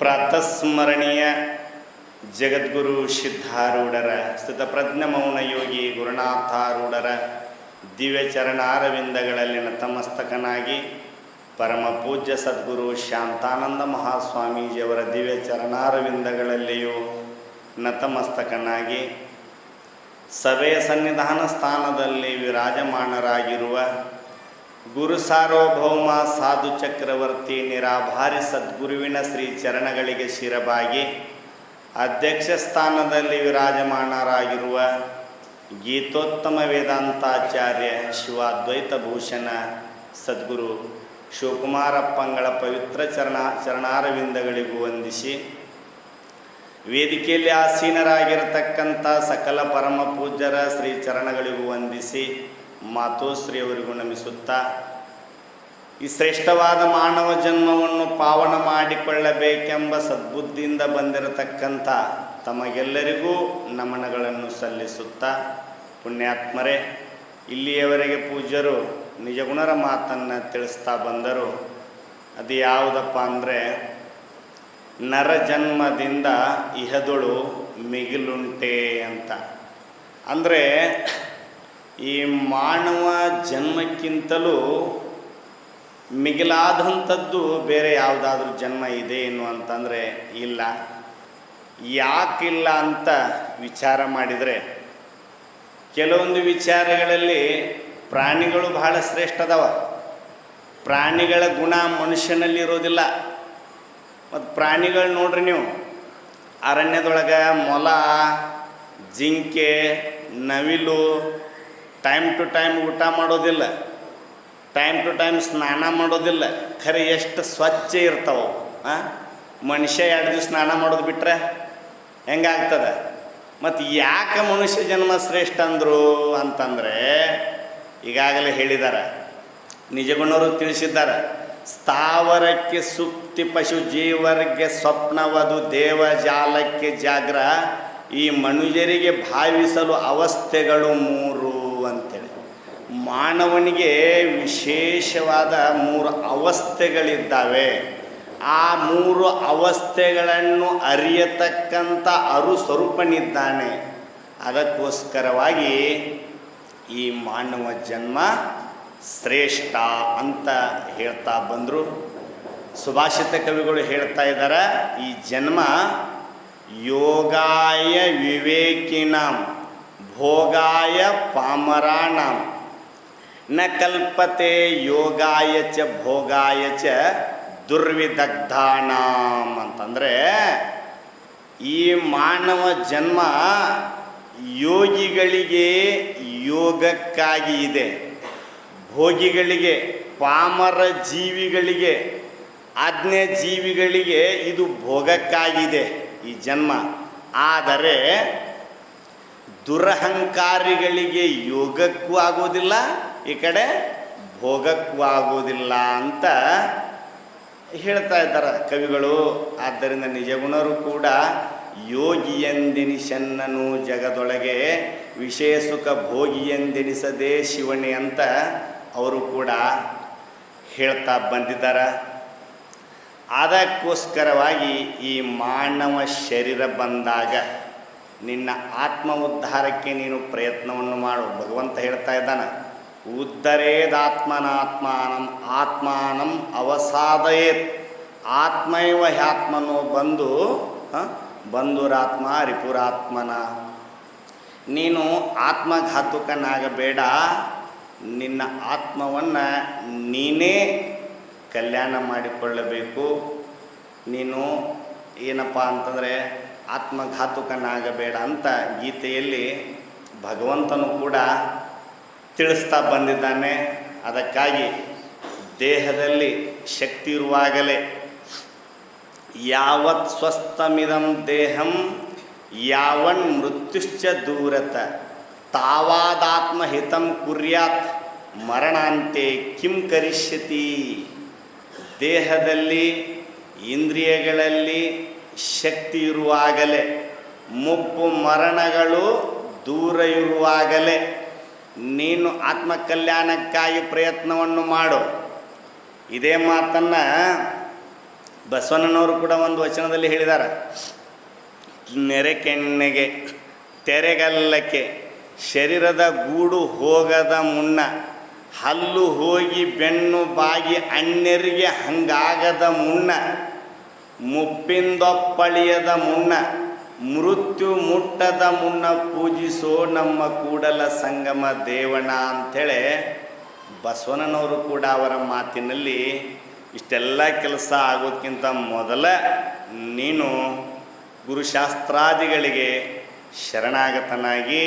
ಪ್ರಾತಸ್ಮರಣೀಯ ಜಗದ್ಗುರು ಸಿದ್ಧಾರೂಢರ ಸ್ಥಿತಪ್ರಜ್ಞ ಮೌನ ಯೋಗಿ ಗುರುನಾಥಾರೂಢರ ದಿವ್ಯ ಚರಣಾರವಿಂದಗಳಲ್ಲಿ ನತಮಸ್ತಕನಾಗಿ ಪರಮ ಪೂಜ್ಯ ಸದ್ಗುರು ಶಾಂತಾನಂದ ಮಹಾಸ್ವಾಮೀಜಿಯವರ ದಿವ್ಯ ಚರಣಾರವಿಂದಗಳಲ್ಲಿಯೂ ನತಮಸ್ತಕನಾಗಿ ಸಭೆಯ ಸನ್ನಿಧಾನ ಸ್ಥಾನದಲ್ಲಿ ವಿರಾಜಮಾನರಾಗಿರುವ ಗುರು ಸಾರ್ವಭೌಮ ಸಾಧು ಚಕ್ರವರ್ತಿ ನಿರಾಭಾರಿ ಸದ್ಗುರುವಿನ ಶ್ರೀ ಚರಣಗಳಿಗೆ ಶಿರಬಾಗಿ ಅಧ್ಯಕ್ಷ ಸ್ಥಾನದಲ್ಲಿ ವಿರಾಜಮಾನರಾಗಿರುವ ಗೀತೋತ್ತಮ ವೇದಾಂತಾಚಾರ್ಯ ಶಿವಾದ್ವೈತ ಭೂಷಣ ಸದ್ಗುರು ಶಿವಕುಮಾರಪ್ಪಂಗಳ ಪವಿತ್ರ ಚರಣ ಚರಣಾರವಿಂದಗಳಿಗೂ ವಂದಿಸಿ. ವೇದಿಕೆಯಲ್ಲಿ ಆಸೀನರಾಗಿರತಕ್ಕಂಥ ಸಕಲ ಪರಮ ಪೂಜ್ಯರ ಶ್ರೀ ಚರಣಗಳಿಗೂ ವಂದಿಸಿ. ಮಾತೋಶ್ರೀಯವರಿಗೂ ನಮಿಸುತ್ತಾ, ಈ ಶ್ರೇಷ್ಠವಾದ ಮಾನವ ಜನ್ಮವನ್ನು ಪಾವನ ಮಾಡಿಕೊಳ್ಳಬೇಕೆಂಬ ಸದ್ಬುದ್ಧಿಯಿಂದ ಬಂದಿರತಕ್ಕಂಥ ತಮಗೆಲ್ಲರಿಗೂ ನಮನಗಳನ್ನು ಸಲ್ಲಿಸುತ್ತಾ, ಪುಣ್ಯಾತ್ಮರೇ, ಇಲ್ಲಿಯವರೆಗೆ ಪೂಜ್ಯರು ನಿಜಗುಣರ ಮಾತನ್ನು ತಿಳಿಸ್ತಾ ಬಂದರು. ಅದು ಯಾವುದಪ್ಪ ಅಂದರೆ, ನರ ಜನ್ಮದಿಂದ ಇಹದೊಳು ಮಿಗಿಲುಂಟೆ ಅಂತ. ಅಂದರೆ ಈ ಮಾನವ ಜನ್ಮಕ್ಕಿಂತಲೂ ಮಿಗಿಲಾದಂಥದ್ದು ಬೇರೆ ಯಾವುದಾದ್ರೂ ಜನ್ಮ ಇದೆ ಏನು ಅಂತಂದರೆ ಇಲ್ಲ. ಯಾಕಿಲ್ಲ ಅಂತ ವಿಚಾರ ಮಾಡಿದರೆ ಕೆಲವೊಂದು ವಿಚಾರಗಳಲ್ಲಿ ಪ್ರಾಣಿಗಳು ಬಹಳ ಶ್ರೇಷ್ಠದವ. ಪ್ರಾಣಿಗಳ ಗುಣ ಮನುಷ್ಯನಲ್ಲಿ ಇರೋದಿಲ್ಲ ಮತ್ತು ಪ್ರಾಣಿಗಳು ನೋಡ್ರಿ ನೀವು. ಅರಣ್ಯದೊಳಗೆ ಮೊಲ, ಜಿಂಕೆ, ನವಿಲು ಟೈಮ್ ಟು ಟೈಮ್ ಊಟ ಮಾಡೋದಿಲ್ಲ. ಟೈಮ್ ಟು ಟೈಮ್ ಸ್ನಾನ ಮಾಡೋದಿಲ್ಲ. ಖರೆ ಎಷ್ಟು ಸ್ವಚ್ಛ ಇರ್ತಾವೆ. ಮನುಷ್ಯ ಎರಡು ದಿವಸ ಸ್ನಾನ ಮಾಡೋದು ಬಿಟ್ರೆ ಹೆಂಗಾಗ್ತದೆ ಮತ್ತು ಯಾಕೆ ಮನುಷ್ಯ ಜನ್ಮ ಶ್ರೇಷ್ಠ ಅಂದರು ಅಂತಂದರೆ, ಈಗಾಗಲೇ ಹೇಳಿದ್ದಾರೆ ನಿಜಗುಣರು ತಿಳಿಸಿದ್ದಾರೆ. ಸ್ಥಾವರಕ್ಕೆ ಸುಪ್ತಿ ಪಶು ಜೀವರಿಗೆ ಸ್ವಪ್ನವದು ದೇವಜಾಲಕ್ಕೆ ಜಾಗ್ರ. ಈ ಮನುಜರಿಗೆ ಭಾವಿಸಲು ಅವಸ್ಥೆಗಳು ಮೂರು. ಅಂತೇಳಿ. ಮಾನವನಿಗೆ ವಿಶೇಷವಾದ ಮೂರು ಅವಸ್ಥೆಗಳಿದ್ದಾವೆ. ಆ ಮೂರು ಅವಸ್ಥೆಗಳನ್ನು ಅರಿಯತಕ್ಕಂಥ ಅರು ಸ್ವರೂಪನಿದ್ದಾನೆ. ಅದಕ್ಕೋಸ್ಕರವಾಗಿ ಈ ಮಾನವ ಜನ್ಮ ಶ್ರೇಷ್ಠ ಅಂತ ಹೇಳ್ತಾ ಬಂದರು. ಸುಭಾಷಿತ ಕವಿಗಳು ಹೇಳ್ತಾ ಇದ್ದಾರೆ ಈ ಜನ್ಮ ಯೋಗಾಯ ವಿವೇಕಿನಾಂ. ಭೋಗಾಯ ಪಾಮರಾಣಾಂ ನ ಕಲ್ಪತೆ ಯೋಗಾಯ ಚ ಭೋಗಾಯ ಚ ದುರ್ವಿದಗ್ಧಾನ ಅಂತಂದರೆ ಈ ಮಾನವ ಜನ್ಮ ಯೋಗಿಗಳಿಗೆ ಯೋಗಕ್ಕಾಗಿ ಇದೆ. ಭೋಗಿಗಳಿಗೆ, ಪಾಮರ ಜೀವಿಗಳಿಗೆ ಆಜ್ಞೆ ಜೀವಿಗಳಿಗೆ ಇದು ಭೋಗಕ್ಕಾಗಿದೆ ಈ ಜನ್ಮ. ಆದರೆ ದುರಹಂಕಾರಿಗಳಿಗೆ ಯೋಗಕ್ಕೂ ಆಗೋದಿಲ್ಲ ಈ ಕಡೆ ಭೋಗಕ್ಕೂ ಆಗೋದಿಲ್ಲ ಅಂತ ಹೇಳ್ತಾ ಇದ್ದಾರೆ ಕವಿಗಳು. ಆದ್ದರಿಂದ ನಿಜಗುಣರು ಕೂಡ ಯೋಗಿಯೆಂದೆನಿಸನ್ನನು ಜಗದೊಳಗೆ ಸುಖ ಭೋಗಿಯೆಂದೆನಿಸದೆ ಶಿವಣಿ ಅಂತ ಅವರು ಕೂಡ ಹೇಳ್ತಾ ಬಂದಿದ್ದಾರೆ. ಅದಕ್ಕೋಸ್ಕರವಾಗಿ ಈ ಮಾನವ ಶರೀರ ಬಂದಾಗ ನಿನ್ನ ಆತ್ಮ ಉದ್ಧಾರಕ್ಕೆ ನೀನು ಪ್ರಯತ್ನವನ್ನು ಮಾಡು. ಭಗವಂತ ಹೇಳ್ತಾ ಇದ್ದಾನೆ ಉದ್ಧರೇದಾತ್ಮನಾತ್ಮಾನಂ ಆತ್ಮಾನಂ ಅವಸಾದಯೇತ್. ಆತ್ಮೈವ ಹ್ಯಾತ್ಮನೋ ಬಂದು ಬಂಧುರಾತ್ಮ ರಿಪುರಾತ್ಮನ. ನೀನು ಆತ್ಮಘಾತುಕನಾಗಬೇಡ. ನಿನ್ನ ಆತ್ಮವನ್ನು ನೀನೇ ಕಲ್ಯಾಣ ಮಾಡಿಕೊಳ್ಳಬೇಕು. ನೀನು ಏನಪ್ಪ ಅಂತಂದರೆ ಆತ್ಮಘಾತುಕನಾಗಬೇಡ ಅಂತ ಗೀತೆಯಲ್ಲಿ ಭಗವಂತನು ಕೂಡ ತಿಳಿಸ್ತಾ ಬಂದಿದ್ದಾನೆ. ಅದಕ್ಕಾಗಿ ದೇಹದಲ್ಲಿ ಶಕ್ತಿ ಇರುವಾಗಲೇ ಯಾವತ್ ಸ್ವಸ್ಥಮಿದಂ ದೇಹಂ ಯಾವನ್ ಮೃತ್ಯುಶ್ಚ ದೂರತ ತಾವಾದಾತ್ಮಹಿತಂ ಕುರ್ಯಾತ್ ಮರಣಾಂತೆ ಕಿಂ ಕರಿಷ್ಯತಿ. ದೇಹದಲ್ಲಿ ಇಂದ್ರಿಯಗಳಲ್ಲಿ ಶಕ್ತಿ ಇರುವಾಗಲೇ, ಮುಪ್ಪು ಮರಣಗಳು ದೂರ ಇರುವಾಗಲೇ, ನೀನು ಆತ್ಮಕಲ್ಯಾಣಕ್ಕಾಗಿ ಪ್ರಯತ್ನವನ್ನು ಮಾಡು. ಇದೇ ಮಾತನ್ನು ಬಸವಣ್ಣನವರು ಕೂಡ ಒಂದು ವಚನದಲ್ಲಿ ಹೇಳಿದ್ದಾರೆ ನೆರೆಕೆಣ್ಣೆಗೆ ತೆರೆಗಲ್ಲಕ್ಕೆ, ಶರೀರದ ಗೂಡು ಹೋಗದ ಮುನ್ನ, ಹಲ್ಲು ಹೋಗಿ ಬೆನ್ನು ಬಾಗಿ ಅಣ್ಣರಿಗೆ ಹಂಗಾಗದ ಮುನ್ನ ಮುಪ್ಪಿಂದೊಪ್ಪಳಿಯದ ಮುನ್ನ, ಮೃತ್ಯು ಮುಟ್ಟದ ಮುನ್ನ ಪೂಜಿಸೋ ನಮ್ಮ ಕೂಡಲ ಸಂಗಮ ದೇವಣ ಅಂಥೇಳಿ ಬಸವನವರು ಕೂಡ ಅವರ ಮಾತಿನಲ್ಲಿ ಇಷ್ಟೆಲ್ಲ ಕೆಲಸ ಆಗೋದಕ್ಕಿಂತ ಮೊದಲ ನೀನು ಗುರುಶಾಸ್ತ್ರಾದಿಗಳಿಗೆ ಶರಣಾಗತನಾಗಿ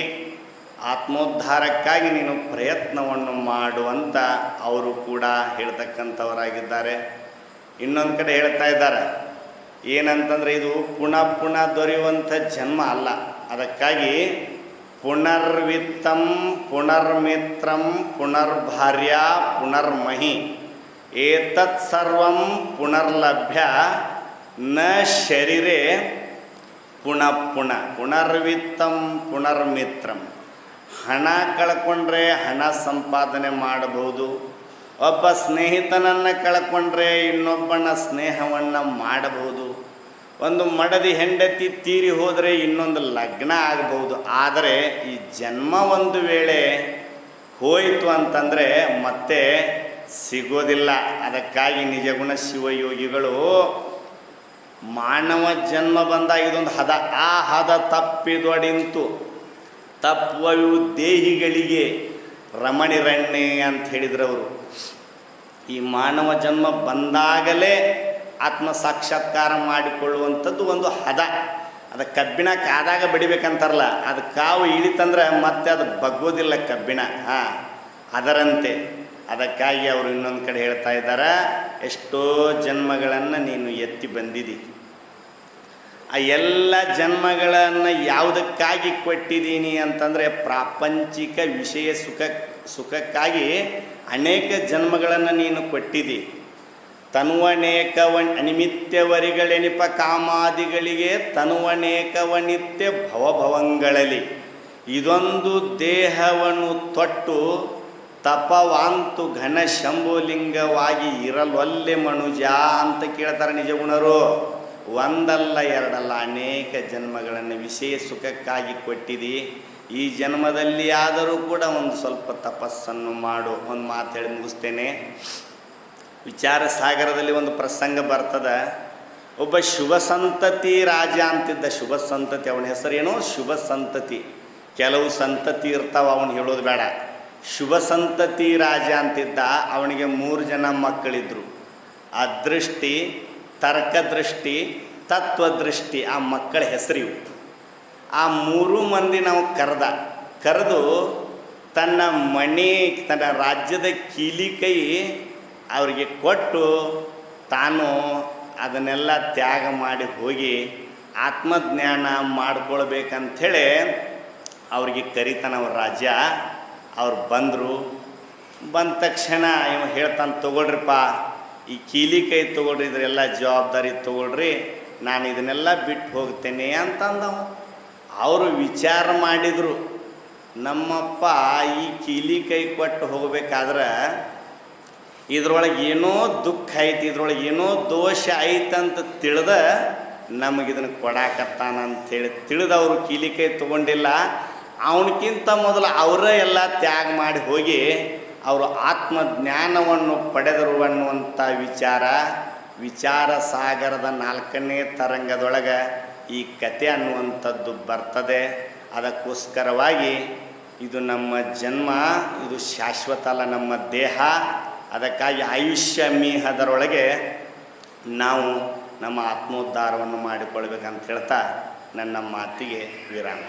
ಆತ್ಮೋದ್ಧಾರಕ್ಕಾಗಿ ನೀನು ಪ್ರಯತ್ನವನ್ನು ಮಾಡುವಂತ ಅವರು ಕೂಡ ಹೇಳ್ತಕ್ಕಂಥವರಾಗಿದ್ದಾರೆ. ಇನ್ನೊಂದು ಕಡೆ ಹೇಳ್ತಾ ಇದ್ದಾರೆ. ಏನಂತಂದರೆ ಇದು ಪುನಃ ಪುನಃ ದೊರೆಯುವಂಥ ಜನ್ಮ ಅಲ್ಲ. ಅದಕ್ಕಾಗಿ ಪುನರ್ವಿತ್ತಂ, ಪುನರ್ಮಿತ್ರಂ, ಪುನರ್ಭಾರ್ಯ, ಪುನರ್ಮಹಿ. ಏತತ್ ಸರ್ವಂ ಪುನರ್ಲಭ್ಯ, ನ ಶರೀರೆ ಪುನಃ ಪುನಃ ಪುನರ್ವಿತ್ತಂ, ಪುನರ್ಮಿತ್ರಂ. ಹಣ ಕಳ್ಕೊಂಡ್ರೆ ಹಣ ಸಂಪಾದನೆ ಮಾಡಬಹುದು. ಒಬ್ಬ ಸ್ನೇಹಿತನನ್ನು ಕಳ್ಕೊಂಡ್ರೆ ಇನ್ನೊಬ್ಬನ ಸ್ನೇಹವನ್ನು ಮಾಡಬಹುದು. ಒಂದು ಮಡದಿ ಹೆಂಡತಿ ತೀರಿ ಹೋದರೆ ಇನ್ನೊಂದು ಲಗ್ನ ಆಗಬಹುದು. ಆದರೆ ಈ ಜನ್ಮ ಒಂದು ವೇಳೆ ಹೋಯಿತು ಅಂತಂದರೆ ಮತ್ತೆ ಸಿಗೋದಿಲ್ಲ. ಅದಕ್ಕಾಗಿ ನಿಜಗುಣ ಶಿವಯೋಗಿಗಳು ಮಾನವ ಜನ್ಮ ಬಂದಾಗ ಇದೊಂದು ಹದ. ಆ ಹದ ತಪ್ಪಿದೊಡಿಂತು ತಪ್ಪುವ ದೇಹಿಗಳಿಗೆ ರಮಣಿರಣ್ಣೆ ಅಂತ ಹೇಳಿದ್ರು ಅವರು ಈ ಮಾನವ ಜನ್ಮ ಬಂದಾಗಲೇ ಆತ್ಮ ಸಾಕ್ಷಾತ್ಕಾರ ಮಾಡಿಕೊಳ್ಳುವಂಥದ್ದು ಒಂದು ಹದ. ಅದು ಕಬ್ಬಿಣ ಕಾದಾಗ ಬಡಿಬೇಕಂತಾರಲ್ಲ, ಅದು ಕಾವು ಇಳಿತಂದ್ರೆ ಮತ್ತೆ ಅದು ಬಗ್ಗೋದಿಲ್ಲ ಕಬ್ಬಿಣ. ಹಾಂ, ಅದರಂತೆ. ಅದಕ್ಕಾಗಿ ಅವರು ಇನ್ನೊಂದು ಕಡೆ ಹೇಳ್ತಾ ಇದ್ದಾರೆ, ಎಷ್ಟೋ ಜನ್ಮಗಳನ್ನು ನೀನು ಎತ್ತಿ ಬಂದಿದ್ದಿ ಆ ಎಲ್ಲ ಜನ್ಮಗಳನ್ನು ಯಾವುದಕ್ಕಾಗಿ ಕೊಟ್ಟಿದ್ದೀನಿ ಅಂತಂದರೆ ಪ್ರಾಪಂಚಿಕ ವಿಷಯ ಸುಖ, ಸುಖಕ್ಕಾಗಿ ಅನೇಕ ಜನ್ಮಗಳನ್ನು ನೀನು ಕೊಟ್ಟಿದ್ದಿ ತನುವನೇಕವ ಅನಿಮಿತ್ಯವರಿಗಳೆನಿಪ ಕಾಮಾದಿಗಳಿಗೆ ತನುವನೇಕವ ನಿತ್ಯ ಭವಭವಂಗಳಲ್ಲಿ. ಇದೊಂದು ದೇಹವನ್ನು ತೊಟ್ಟು ತಪವಾಂತು ಘನ ಶಂಭುಲಿಂಗವಾಗಿ ಇರಲೊಲ್ಲೆ ಮನುಜ ಅಂತ ಕೇಳ್ತಾರೆ ನಿಜಗುಣರು ಒಂದಲ್ಲ ಎರಡಲ್ಲ ಅನೇಕ ಜನ್ಮಗಳನ್ನು ವಿಷಯ ಸುಖಕ್ಕಾಗಿ ಕೊಟ್ಟಿದಿ. ಈ ಜನ್ಮದಲ್ಲಿ ಆದರೂ ಕೂಡ ಒಂದು ಸ್ವಲ್ಪ ತಪಸ್ಸನ್ನು ಮಾಡು. ಒಂದು ಮಾತು ಹೇಳಿ ಮುಗಿಸ್ತೇನೆ. ವಿಚಾರ ಸಾಗರದಲ್ಲಿ ಒಂದು ಪ್ರಸಂಗ ಬರ್ತದ. ಒಬ್ಬ ಶುಭ ಸಂತತಿ ರಾಜ ಅಂತಿದ್ದ ಶುಭ ಸಂತತಿ ಅವನ ಹೆಸರೇನು ಶುಭ ಸಂತತಿ ಕೆಲವು ಸಂತತಿ ಇರ್ತಾವ, ಅವನು ಹೇಳೋದು ಬೇಡ. ಶುಭ ಸಂತತಿ ರಾಜ ಅಂತಿದ್ದ, ಅವನಿಗೆ ಮೂರು ಜನ ಮಕ್ಕಳಿದ್ರು. ಅದೃಷ್ಟಿ, ತರ್ಕದೃಷ್ಟಿ, ತತ್ವದೃಷ್ಟಿ, ಆ ಮಕ್ಕಳ ಹೆಸರಿವು. ಆ ಮೂರು ಮಂದಿ ನಾವು ಕರೆದ. ಕರೆದು ತನ್ನ ಮಣಿ, ತನ್ನ ರಾಜ್ಯದ ಕೀಲಿ ಕೈ ಅವರಿಗೆ ಕೊಟ್ಟು ತಾನು ಅದನ್ನೆಲ್ಲ ತ್ಯಾಗ ಮಾಡಿ ಹೋಗಿ ಆತ್ಮಜ್ಞಾನ ಮಾಡ್ಕೊಳ್ಬೇಕಂಥೇಳಿ ಅವ್ರಿಗೆ ಕರಿತಾನ ಅವ್ರ ರಾಜ್ಯ. ಅವ್ರು ಬಂದರು. ಬಂದ ತಕ್ಷಣ ಇವ ಹೇಳ್ತಾನೆ, ತೊಗೊಳ್ರಿಪ್ಪ, ಈ ಕೀಲಿ ಕೈ ತೊಗೊಳ್ರಿ, ಇದರೆಲ್ಲ ಜವಾಬ್ದಾರಿ ತೊಗೊಳ್ರಿ, ನಾನು ಇದನ್ನೆಲ್ಲ ಬಿಟ್ಟು ಹೋಗ್ತೇನೆ ಅಂತಂದವ. ಅವರು ವಿಚಾರ ಮಾಡಿದರು. ನಮ್ಮಪ್ಪ ಈ ಕೀಲಿ ಕೈ ಕೊಟ್ಟು ಹೋಗ್ಬೇಕಾದ್ರೆ ಇದ್ರೊಳಗೆ ಏನೋ ದುಃಖ ಐತಿ, ಇದ್ರೊಳಗೆ ಏನೋ ದೋಷ ಐತಂತ ತಿಳಿದ ನಮಗಿದನ್ನು ಕೊಡಾಕತ್ತಾನ ಅಂತೇಳಿ ತಿಳಿದವರು ಕೀಲಿ ಕೈ ತೊಗೊಂಡಿಲ್ಲ. ಅವನಕ್ಕಿಂತ ಮೊದಲು ಅವರೇ ಎಲ್ಲ ತ್ಯಾಗ ಮಾಡಿ ಹೋಗಿ ಅವರು ಆತ್ಮಜ್ಞಾನವನ್ನು ಪಡೆದರು ಅನ್ನುವಂಥ ವಿಚಾರ ವಿಚಾರ ಸಾಗರದ ನಾಲ್ಕನೇ ತರಂಗದೊಳಗೆ ಈ ಕತೆ ಅನ್ನುವಂಥದ್ದು ಬರ್ತದೆ. ಅದಕ್ಕೋಸ್ಕರವಾಗಿ ಇದು ನಮ್ಮ ಜನ್ಮ, ಇದು ಶಾಶ್ವತ ಅಲ್ಲ ನಮ್ಮ ದೇಹ. ಅದಕ್ಕಾಗಿ ಆಯುಷ್ಯ ಮೀಹದರೊಳಗೆ ನಾವು ನಮ್ಮ ಆತ್ಮೋದ್ಧಾರವನ್ನು ಮಾಡಿಕೊಳ್ಬೇಕಂತ ಹೇಳ್ತಾ ನನ್ನ ಮಾತಿಗೆ ವಿರಾಮ.